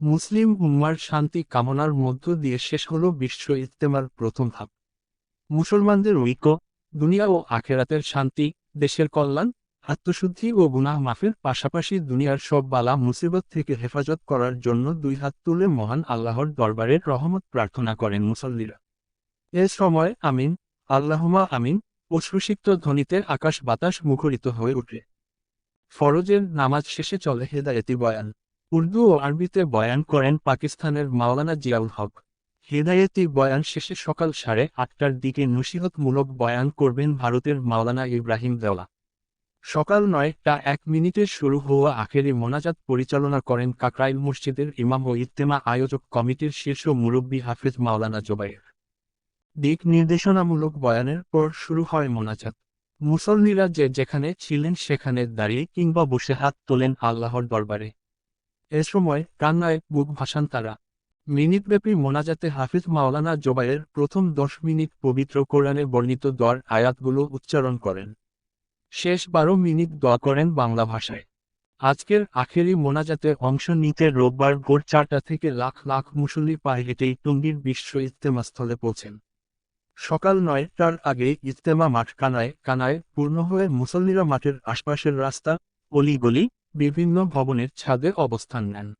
মুসলিম উম্মার শান্তি কামনার মধ্য দিয়ে শেষ হল বিশ্ব ইজতেমার প্রথম ধাপ। মুসলমানদের ঐক্য, দুনিয়া ও আখেরাতের শান্তি, দেশের কল্যাণ, আত্মশুদ্ধি ও গুনাহ মাফের পাশাপাশি দুনিয়ার সব বালা মুসিবত থেকে হেফাজত করার জন্য দুই হাত তুলে মহান আল্লাহর দরবারের রহমত প্রার্থনা করেন মুসল্লিরা। এ সময় আমিন আল্লাহমা আমিন সুষিক্ত ধ্বনিতে আকাশ বাতাস মুখরিত হয়ে ওঠে ফরজের নামাজ শেষে চলে হেদায়েতি বয়ান। উর্দু ও আরবিতে বয়ান করেন পাকিস্তানের মাওলানা জিয়াউল হক। হেদায়েতি বয়ান শেষে সকাল সাড়ে আটটার দিকে নসিহতমূলক বয়ান করবেন ভারতের মাওলানা ইব্রাহিম দেওলা। সকাল নয়টা এক মিনিটে শুরু হওয়া আখেরি মোনাজাত পরিচালনা করেন কাকরাইল মসজিদের ইমাম ও ইত্তেমা আয়োজক কমিটির শীর্ষ মুরব্বী হাফিজ মাওলানা জোবাইর দিক নির্দেশনামূলক বয়ানের পর শুরু হয় মোনাজাত। মুসল্লিরা যে যেখানে ছিলেন সেখানে দাঁড়িয়ে কিংবা বসে হাত তোলেন আল্লাহর দরবারে। এ সময় কান্নায় বুক ভাসান তারা। মিনিটব্যাপী মোনাজাতে হাফিজ মাওলানা জোবাইয়ের প্রথম দশ মিনিট পবিত্র কোরআনে বর্ণিত দর আয়াতগুলো উচ্চারণ করেন। শেষ বারো মিনিট দোয়া করেন বাংলা ভাষায়। আজকের আখেরি মোনাজাতে অংশ নিতে রোববার ভোর চারটা থেকে লাখ লাখ মুসল্লি পায়ে হেঁটেই টঙ্গীর বিশ্ব ইজতেমাস্থলে পৌঁছেন। সকাল নয়টার আগে ইজতেমা মাঠ কানায় কানায় পূর্ণ হয়ে মুসল্লিরা মাঠের আশপাশের রাস্তা, অলিগলি বিভিন্ন ভবনের ছাদে অবস্থান নেন।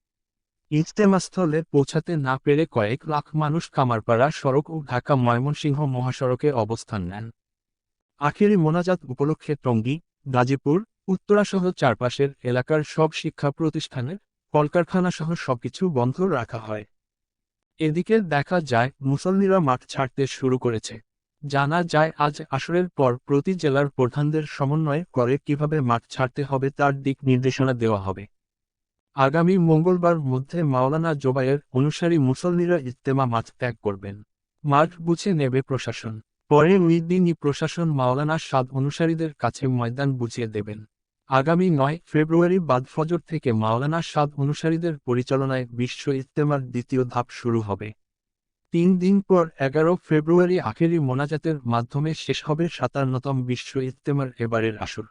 ইজতেমাস্থলে পৌঁছাতে না পেরে কয়েক লাখ মানুষ কামারপাড়া সড়ক ও ঢাকা ময়মনসিংহ মহাসড়কে অবস্থান নেন। আখেরি মোনাজাত উপলক্ষে টঙ্গী, গাজীপুর উত্তরাসহ চারপাশের এলাকার সব শিক্ষা প্রতিষ্ঠানের কলকারখানা সহ সবকিছু বন্ধ রাখা হয়। এদিকে দেখা যায়, মুসল্লিরা মাঠ ছাড়তে শুরু করেছে। জানা যায় আজ আসরের পর প্রতি জেলার প্রধানদের সমন্বয় করে কীভাবে মাঠ ছাড়তে হবে তার দিক নির্দেশনা দেওয়া হবে। আগামী মঙ্গলবার মধ্যে মাওলানা জোবাইয়ের অনুসারী মুসল্লিরা ইজতেমা মাঠ ত্যাগ করবেন। মাঠ বুঝে নেবে প্রশাসন। পরে ওই দিনই প্রশাসন মাওলানা সাদ অনুসারীদের কাছে ময়দান বুঝিয়ে দেবেন। আগামী নয় ফেব্রুয়ারি বাদ ফজর থেকে মাওলানা সাদ অনুসারীদের পরিচালনায় বিশ্ব ইজতেমার দ্বিতীয় ধাপ শুরু হবে। তিন দিন পর এগারো ফেব্রুয়ারি আখেরি মোনাজাতের মাধ্যমে শেষ হবে সাতান্নতম বিশ্ব ইজতেমার এবারের আসর।